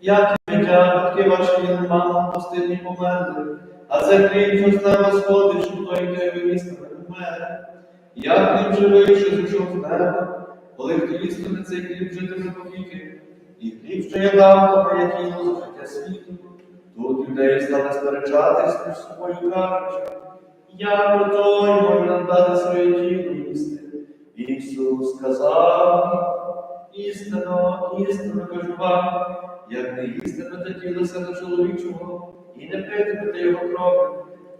Як життя, батьки ваші і мама пустині померли, а це що з неба сходить, що той йде вимістами умер. Як хліб живий, що зійшов з неба, коли хто їстиме цей хліб житиме повіки, і хліб, що я дав, то є тіло за життя світу. Тут юдеї стали сперечатись між собою кажучи, як той може нам дати своє тіло їсти. Ісус сказав, істинно, істинно кажу вам, як не їстимете тіло сина чоловічого і не питимете його крові,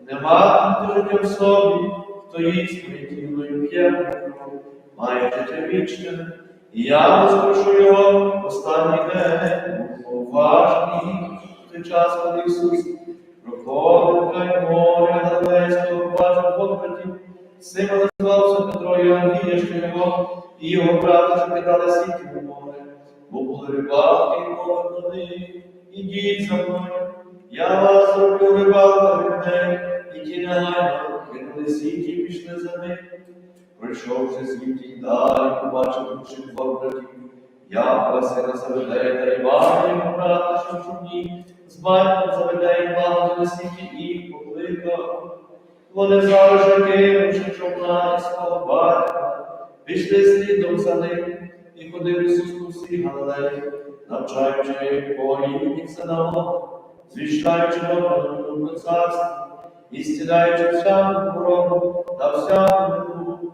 не матимете життя в собі, хто їсть моє тіло і п'є кров, має життя вічне, і я воскрешу його останній день, уважний в той час, коли Ісус проходив край моря Галилейського, бачив двох Симона назвався Петро і Андрія, його, і його брата, що кидали сіті в море, бо були рибалки, і до них, ідіть за мною, я вас зроблю рибалка людей, і ті негайно кинули сіті і пішли за ним. Пройшовши звідти й далі, побачив інших двох братів, Якова, сина Заведея та Івана, його брата, що в човні, з батьком Заведея і мало на світі і покликав. Вони завжди кинувши човна свого батька, пішли слідом за ним, і ходив Ісус по всій Галилеї, навчаючи політніх синагог, звіщаючи про царство, і стіляючи всяку хворобу та всяку біду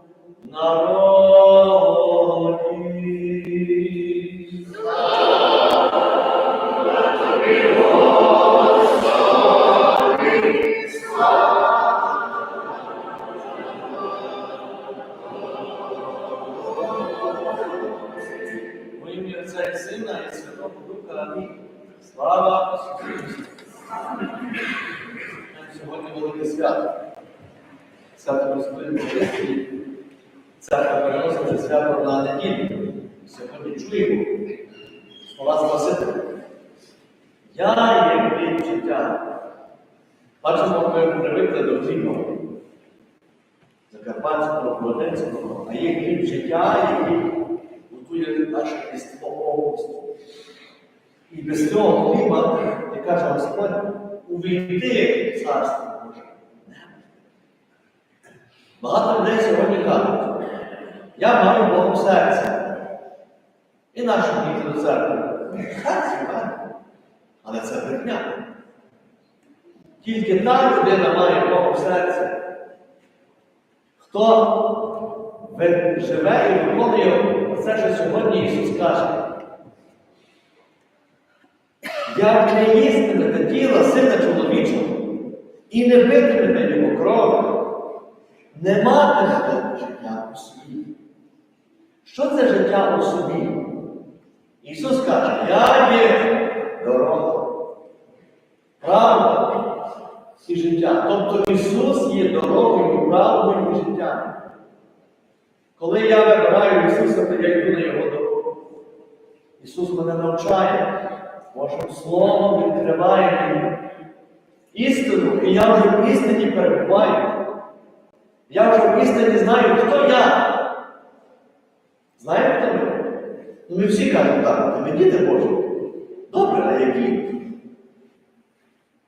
без цього хліба, як каже Господь, увійти в царство Боже. Багато людей сьогодні кажуть, я маю Богу серце. І нашу діти до церкви. Серце маю. Але це брехня. Тільки та людина має Богу серце, хто живе і виконує це, що сьогодні Ісус каже. Як не їстимете тіла сина чоловічого і не питимете його крові, не матимете життя у собі. Що це життя у собі? Ісус каже, я є дорога, правда і життя. Тобто Ісус є дорогою, правдою і життям. Коли я вибираю Ісуса, то я йду на Його дорогу. Ісус мене навчає, Божим Словом відкриває мені істину, і я вже в істині перебуваю. Я вже в істині знаю, хто я. Знаєте хто ми? Ну, ми всі кажемо, так, ми діти Божі. Добре, а які?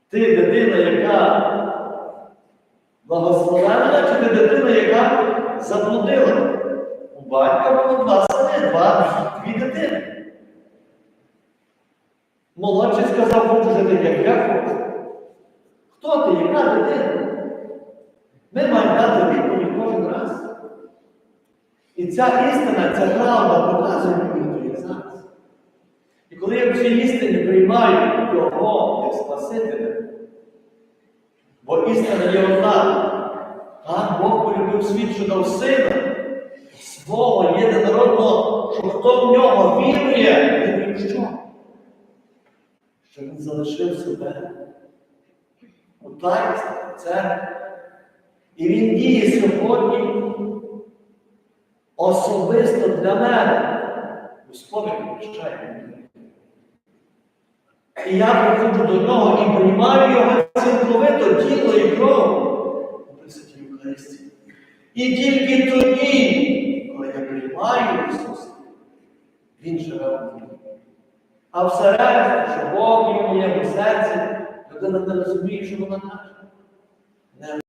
Ти дитина, яка благословена, чи ти дитина, яка заблудила? У батька було два сини, дві дитини. Молодший сказав, хочу жити, як я хочу. Хто ти, яка дитина? Ми маємо дати відповідь кожен раз. І ця істина, ця правда показує мені, є зараз. І коли я в цій істині приймаю його як Спасителя, бо істина є одна, так Бог полюбив світ, що дав сина, свого єдинородного, що хто в нього вірує, він що? Що він залишив себе таїнстві, церкві. І він діє сьогодні особисто для мене. Господи прощає мене. І я приходжу до нього і приймаю його цілковито тіло і кров у Пресвятій Євхаристії. І тільки тоді, коли я приймаю Ісуса, Він живе в ній. А всередині, що Бог є в моєму серці, людина не розуміє, що вона каже. Не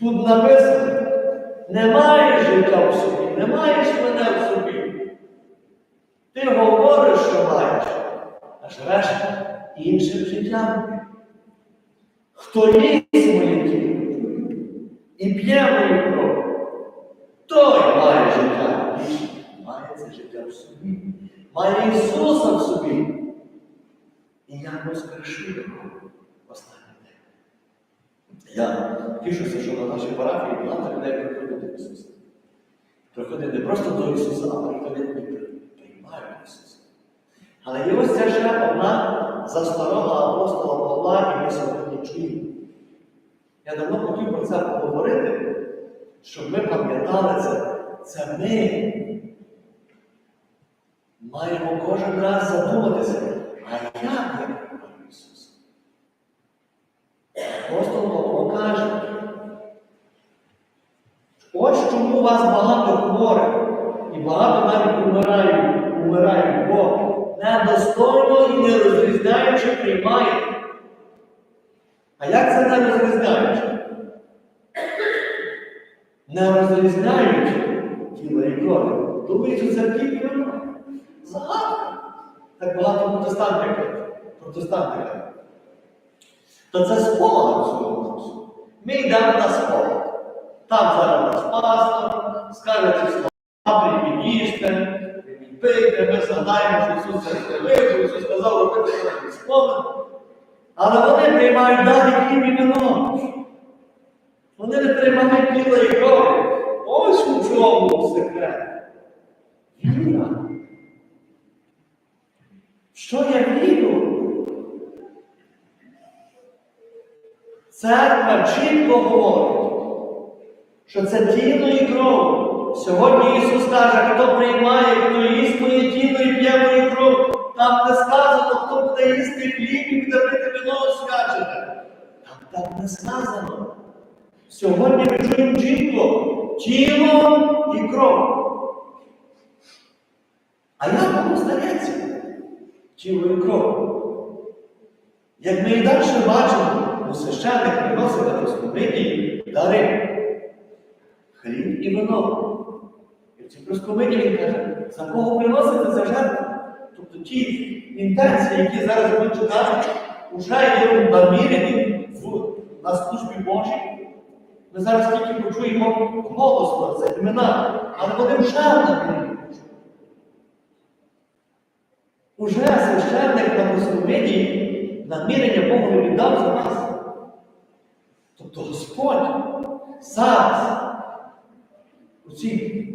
Тут написано, не маєш життя в собі, не маєш мене в собі. Ти говориш, що маєш, а живеш іншим життям. Хто їсть моє тіло і п'є мою кров, той має життя має це життя в собі, має Ісуса в собі. І я воскрешу його останній день. Я тішуся, що на нашій парафії багато людей приходять до Ісуса. Приходять не просто до Ісуса, а приходять і приймають Ісуса. Але є ось ця ще одна за старого апостола Павла, і ми сьогодні чуємо. Я давно хотів про це поговорити, щоб ми пам'ятали це. Це ми маємо кожен раз задуматися, а як я приймаю Ісуса? Апостол Павло каже, ось чому у вас багато хворих, і багато навіть умирають, умирають, бо недостойно і не розрізняючи приймають. А як це не розрізняючи? Не розрізняючи тіло і крові. Думаю, що це тільки воно. Загадка. Так багато протестантів кажуть. Протестанти кажуть. То це спогад цього. Ми йдемо на спогад. Там зараз нас пастор, скаже ці слова, прийміть їжте, прийміть пийте, ми згадаємо, що Ісус зробив, Ісус сказав робити це спогад. Але вони приймають далі хліб і вино. Вони не приймають тіла і крові. Ось у чому секрет. Віра. Що я вірю? Церква чітко говорить, що це тіло і кров. Сьогодні Ісус каже, хто приймає, хто їсть моє тіло і п'є мою кров. Там не сказано, хто буде їсти хліб і буде пити вино освячене. Там так не сказано. Сьогодні ми чуємо чітко тіло і кров. А як воно стається? Тіло і кров. Як ми і далі бачимо, у священник приносить на проскомині дари. Хліб і вино. І в цій проскомині він каже, за кого приносите за жертву? Тобто ті інтенції, які зараз будуть читати, вже є намірені на службі Божій. Ми зараз тільки почуємо голос про це, імена, але вони вже намірені. Уже священник на прославленні намірення Богу віддав за нас. Тобто Господь зараз у цій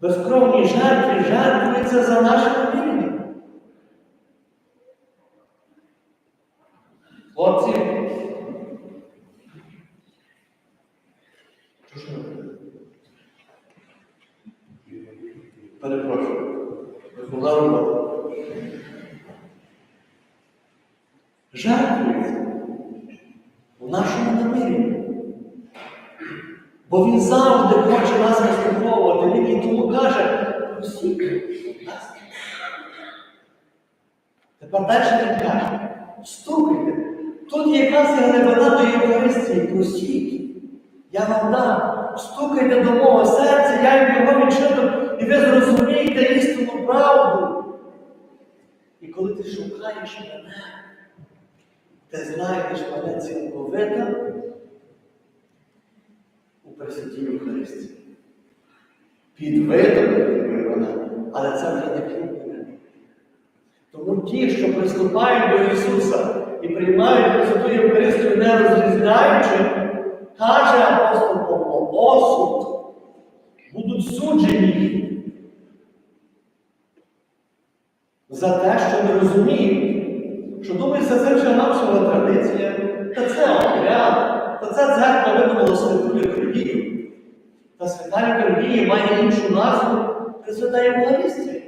безкровній жертві жертвується за наше намірення. Хлопці, що ж ви? Перепрошую. Верховна робота. Жертвується у нашому намірі. Бо він завжди хоче нас вислуховувати. Він і тому каже, будь ласка. Тепер далі він каже, стукайте. Тут є якраз і глибина до Євхаристії, просіть. Я вам дам, стукайте до мого серця, я їм його відчиню, і ви зрозумієте істинну правду. І коли ти шукаєш мене, ти знайдеш мене цілковито у Пресвятій Євхаристії. Під видом вона, але це вже не хлібне. Тому ті, що приступають до Ісуса і приймають Пресвяту Євхаристію, не розрізняючи, каже апостол Павло, осуд, будуть суджені за те, що не розуміють, що думається, це вже навсього традиція, та це обряд, та це церква видумала святу літургію. Та свята літургія має іншу назву Пресвята Євхаристія.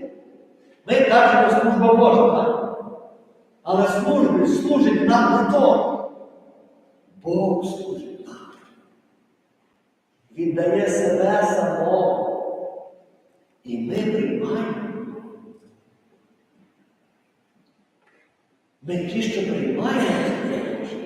Ми кажемо служба Божа, так? Але служби служить нам хто? Бог служить нам. Віддає себе самого. І ми приймаємо. Ми ті, що приймаємо Боже.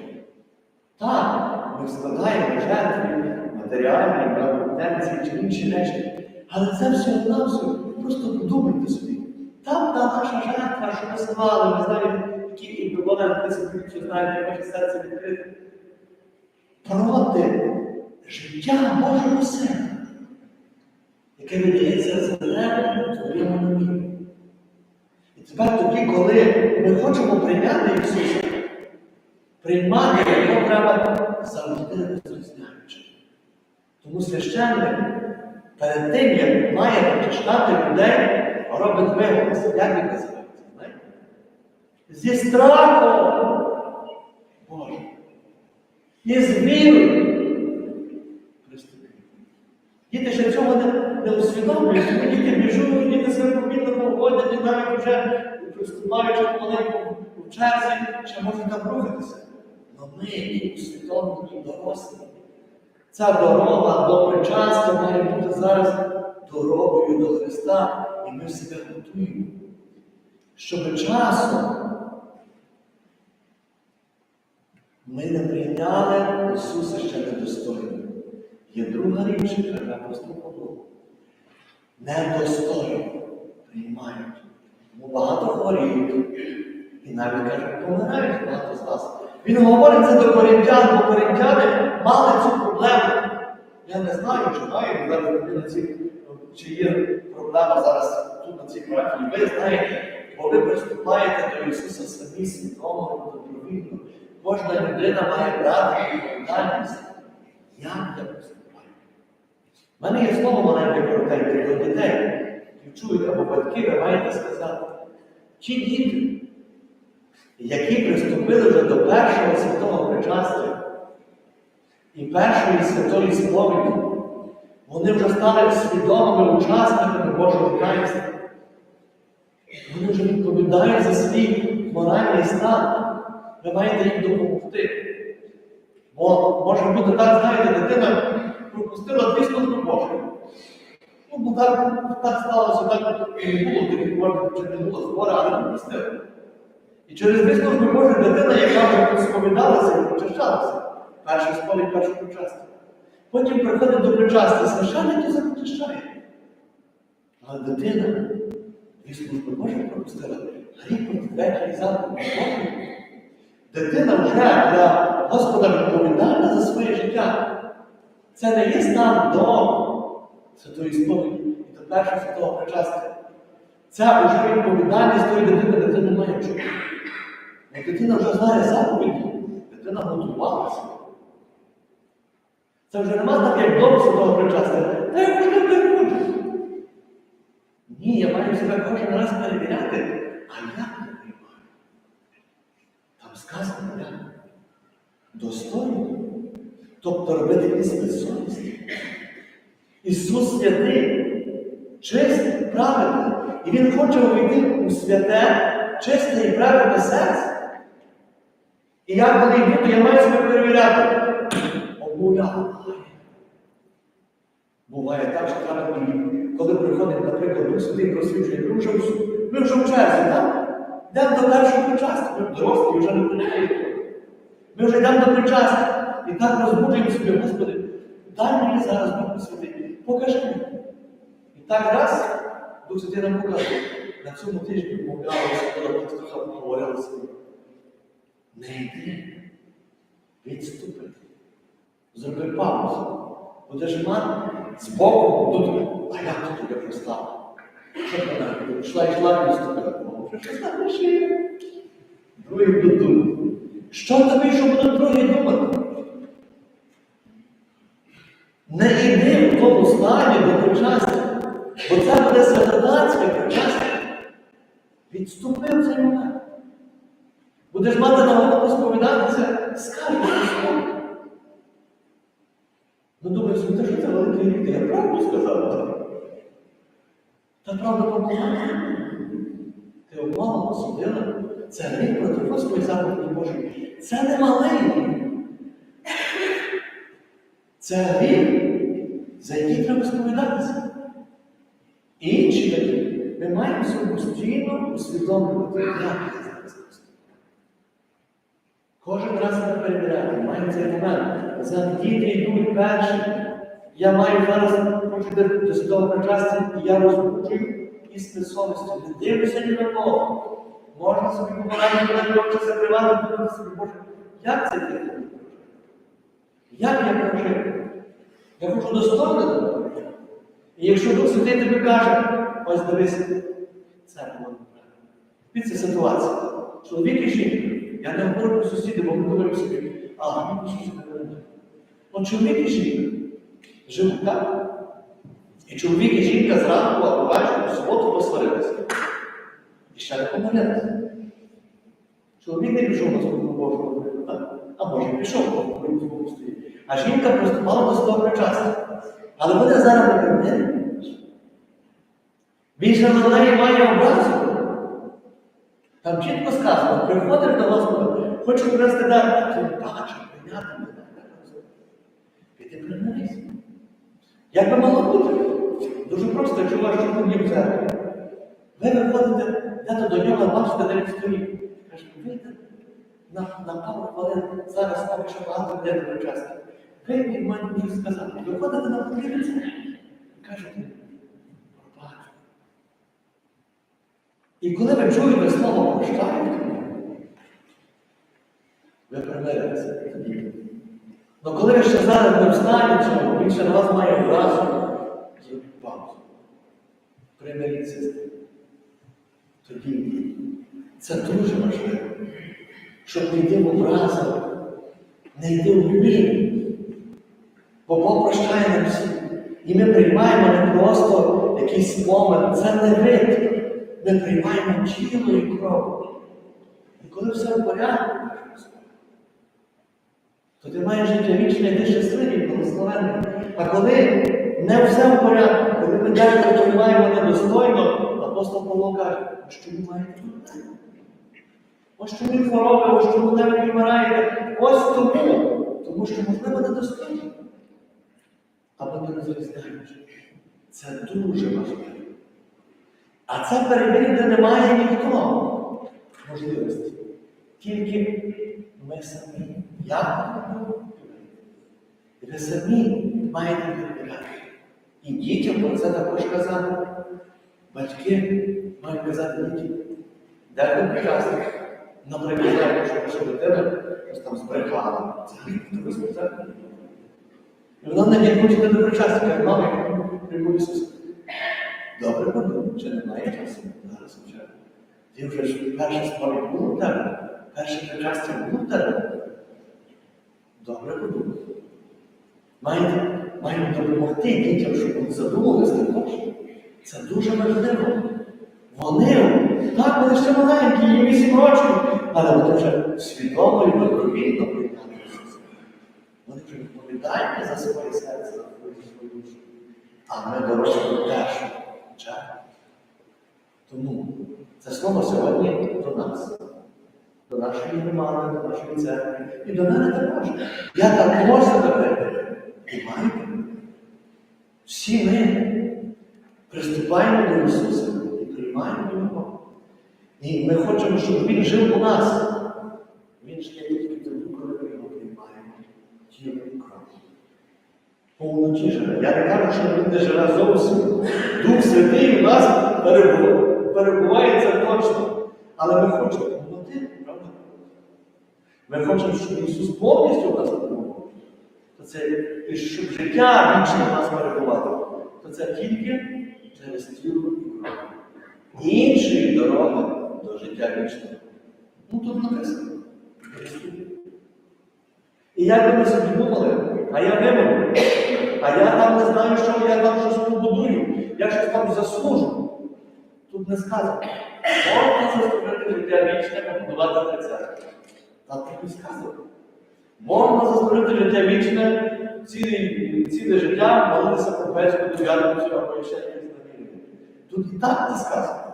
Так, ми складаємо жертви, матеріальні, правопотенції чи інші речі. Але це все одно все. Просто подумайте собі. Там та наша жертва, що ми склали, ми знаємо, які еквіваленти собі, що знаєте, ваше серце відкрите. Проти життя Божого Сина, яке видається тебе твоєму тепер тоді, коли ми хочемо прийняти Ісуса, приймати його треба завжди розрізняючи. Тому священник перед тим, як має причащати людей, робить виголос. Як він називається? Знаєте? Зі страхом Боже. І з вірою. Приступи. Діти ще цього не, усвідомлюють, тому діти біжуть, діти себе помітно поводять, і навіть вже приступаючи маленьку в черзі, ще можуть там рухатися. Але ми, які усвідомлені дорослі, ця дорога до причастя має бути зараз дорогою до Христа, і ми себе готуємо, щоб часом ми не прийняли Ісуса ще недостойно. Є друга річ, яка просто подумав. Недостойно приймають. Тому багато хворіють. І навіть кажуть, помирають багато з вас. Він говорить це до коринтян, бо коринтяни мали цю проблему. Я не знаю, чи маю зараз чи є проблема зараз тут на цій парафії. Ви знаєте, бо ви приступаєте до Ісуса самі свідомо, добровільно. Кожна людина має брати відповідальність. Як я? У мене є слово маленьке коротеньке до дітей. І чують або батьки, ви маєте сказати, ті діти, які приступили вже до першого святого причастя і першої святої сповіді, вони вже стали свідомими учасниками Божого таїнства. Вони вже відповідають за свій моральний стан. Ви маєте їм допомогти. Бо може бути так, знаєте, дитина пропустила служби Божої. Ну, бо так, так сталося, так і було, таких може, чи не було хвора, але пропустила. І через служби Божої дитина, яка сповідалася і причащалася, перша сповідь першого причастя. Потім приходить до причастя, священник і запричащає. Але дитина дві служби Божої пропустила, гріх проти третьої заповіді Божої. Дитина вже для Господа відповідальна за своє життя. Це не є стан до святої сповіді і до першого святого причастя. Це вже відповідальність тої дитини, дитина має. Бо дитина вже знає заповіді, дитина готувалася. Це вже нема так, як до святого причастя. Та я вже не хочу. Ні, я маю себе кожен раз перевіряти, а як я приймаю. Там сказано, як? Достойно. Тобто робити із безсовісті. Ісус святий, чистий, праведний. І Він хоче увійти у святе, чисте і праведне серце. І як коли йду, я маю себе перевіряти. Обмовляти. Буває так, що треба, і коли приходить, наприклад, Дух Святий просвітлює, ми вже, ми вже в черзі, так? Йдемо до першого причастя, ми дорослі вже не прийняємо. Ми вже йдемо до причастя. І так розбуджуємо собі, Господи, дай мені зараз Дух Святий, покажи мені. І так раз, Дух Святий нам показує. На цьому тижні вмовлялися, коли ми трохи говорили собі. Не йди, відступи. Зроби паузу. Будеш мати з боку тут, а як тут тебе прослава? Що вона йшла, йшла. Що ж так лише? Другий буде думати. Що тобі, що будуть другі думати? Не йди в тому стані до причастя, бо це буде святотатське причастя. Відступи в цей момент. Будеш мати нагоду сповідатися, скажи Господь. Ну думаєш, ну ти що це великий рік, я правду сказав. Та правда помогла. Ти обманула, судила. Це гріх проти Господи заповіді Божої. Це не малий. Це гріх, за який треба сповідатися. Інші такі, ми маємо самостійно усвідомлювати, як я зараз. Кожен раз себе перевіряти, маємо цей момент. За діти йдуть перші. Я маю зараз хочу до святого причастя, і я розбуджую істини совісті. Не дивлюся ні на кого. Можна собі помирати, коли очі закривати, собі, Боже, як це ти? Як я прожив? Я хочу достойно. І якщо Дух Святий тобі каже, ось дивись, це було неправильно. Це ситуація. Чоловік і жінка. Я не говорю про сусідів, бо ми говоримо собі, а ми про сусідів не говоримо. Чоловік і жінка живуть так. І чоловік і жінка зранку або ввечері в суботу посварилися. І ще не помолилися. Чоловік не пішов на службу так? А може пішов, бо він стоїть. А жінка приступала до свого причастя. Але вони зараз не прийняли. Він же на неї має образу. Там чітко сказано, приходиш до Господа, хочу привести дар, ти бачиш, прийняти мене. Піти примирися. Як би мало бути? Дуже просто, якщо ваш чоловік в церкві. Ви виходите, йдете до нього, бачите, де стоїть. Каже, вийде на, на пару хвилин, зараз так, що багато буде причасти. Ви від мене можете сказати, виходите на подивіться. Кажете, пробачте. І коли ви чуєте слово прощайте, ви примиритеся. Ну коли ви ще зараз не цьому, він ще на вас має образу, зробіть паузу. Примиріться з ним. Тоді це дуже важливо, щоб не йти в образу, не йти в любі. Бо Бог прощає нам всі. І ми приймаємо не просто якийсь спомин, це не вид. Ми приймаємо тіло і кров. І коли все в порядку, то ти маєш життя вічне, ти щасливий, благословенний. А коли не все в порядку, коли ми дехто вчинаємо недостойно, апостол Павло каже, що ви робити? Ось чому хвороби, ось чому навіть вмираєте. Ось тому. Тому що, можливо, недостойно. Або ти не розрізняєш. Це дуже важливо. А це перевірити не має ніхто можливості. Тільки ми самі. Я І ви самі маєте перевіряти. І дітям про це також казати. Батьки мають казати дітям, ви причасник. Наприклад, знаєте, що ваша дитина ось там збрехала. Це хто сказати. І вона на день хоче до причастя, як мама прийму Ісуса. Добре подумай, чи немає часу зараз вже. Ти вже ж перше сповідь було тебе, перше причастя було тебе. Добре подумай. Маємо, маємо допомогти дітям, щоб вони задумалися також. Це дуже важливо. Вони, так, вони ще маленькі, їм 8 років, але вони вже свідомо і добровільно прийняли Ісуса. Вони вже відповідальні за своє серце, за свою душу. А ми дорослі теж. чергу. Тому це слово сьогодні до нас, до нашої громади, до нашої церкви і до мене також. Я також перевіряю. І маю. Всі ми приступаємо до Ісуса і приймаємо. І ми хочемо, щоб Він жив у нас. Він ж є тільки тоді, коли ми його приймаємо. Тіло і кров. Повноті живе. Я не кажу, що він не живе зовсім. Дух Святий у нас перебуває, перебуває це точно. Але ми хочемо повноти, правда? Ми хочемо, щоб Ісус повністю у нас перебував. То це, і щоб життя вічне в нас перебувало, то це тільки через тіло і кров. Іншої дороги до життя вічного. Ну тут написано. І як би ми собі думали, а я вимовлю, а я там не знаю, що я там щось побудую, я щось там заслужу. Тут не сказано. Можна заслужити життя вічне, побудувати церкву. Там так і сказано. Можна заслужити життя вічне, ціле, життя, молитися про безпеку, дев'ятницю або ще якісь наміри. Тут і так не сказано.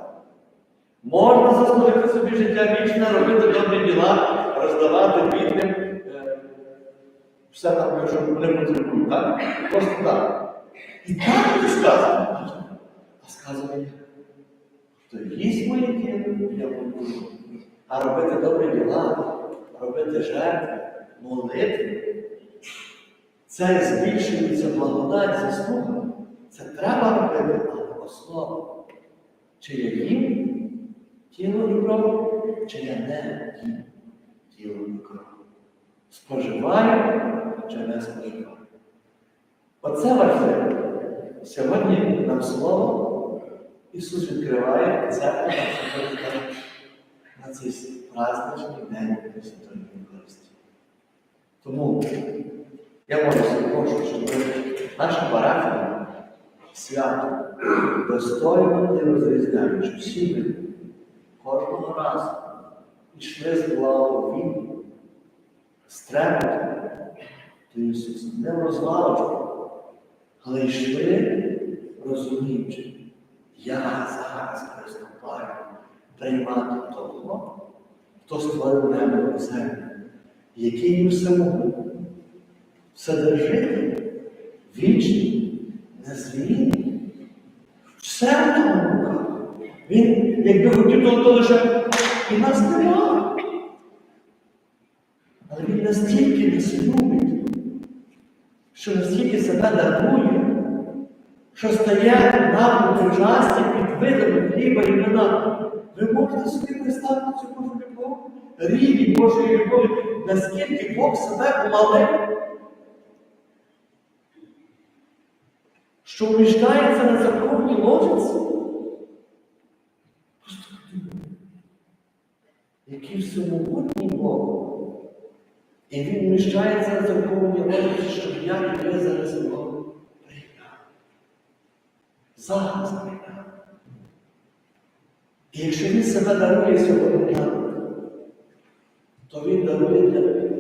Можна заслужити собі життя вічне, робити добрі діла, роздавати бідним. е, Все там, якщо вони потребують, так? Просто так. І так не сказано. А сказано, хто їсть моє тіло, я буду. А робити добрі діла, робити жертви, молитви, це збільшується благодать заслуга. Це треба робити, але основа. Чи я їм тіло і кров, чи не їм тіло і кров. Споживаю чи не споживаю. Оце важливо. Сьогодні нам слово Ісус відкриває церкву на цей праздничний день Святої Євхаристії. Тому я молюся, прошу, щоб наша парафія свято достойно не розрізняючи всі ми разу йшли з благовіння, з трепетом до Ісуса, не розвалочку, але йшли розуміючи, я зараз приступаю приймати того, хто створив небо і землю, який всемогутній, вседержитель, вічний, незмінний, все в тому. Він, якби хотів, то лише і нас нема. Але він настільки нас любить, що настільки себе дарує, що стає нам у причасті під видами хліба і вина. Ви можете собі представити цю Божу любов? Рівень Божої любові, наскільки Бог себе помалив, що вміщається на законній ложиці. Просто подумайте, який всемогутній Бог. І він вміщається законній ложиці, щоб я і ви зараз його прийняв. Зараз прийняв. І якщо він себе дарує сьогодні то він дарує для,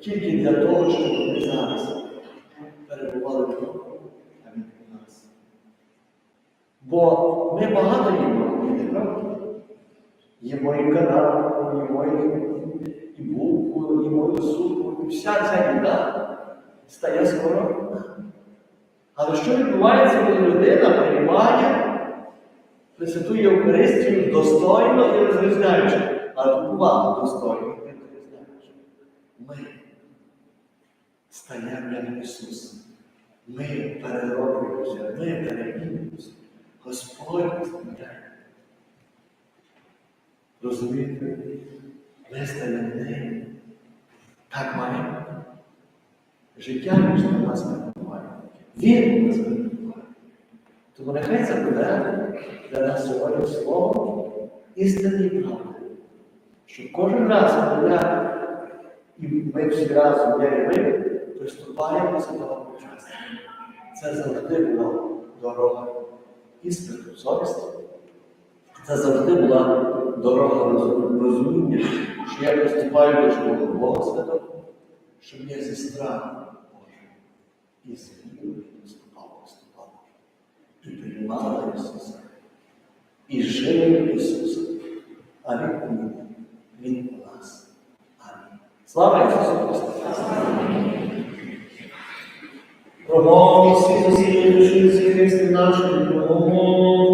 тільки для того, щоб ми зараз перебували в нас. Бо ми багато. Їмо і канапу, їмо і, і булку, і супу, і вся ця їда стає скоро. Але що відбувається, коли людина приймає Пресвяту Євхаристію достойно і розрізняючи, але увагу достойно і розрізняючи. Ми стаємо як Ісус. Ми перероблюємося, ми перемінюємося. Господь Розумієте? Ми стаємо ним. Так маємо. Життя між нас перебуває. Він нас перебуває. Тому нехай це буде для нас сьогодні слово істини і правди. Щоб кожен раз, коли і ми всі разом, я і ви, приступаємо до святого почастя. Це завжди була дорога іспиту совісті. Це завжди була дорога розуміння, що я поступаю лише до Бога Святого, щоб я зі страху Божим і з поступав, поступав. І приймав Ісуса. І жив Ісуса. А Він у мене, Він у нас. Амінь. Слава Ісусу Христу! Промовся з усієї нашому. з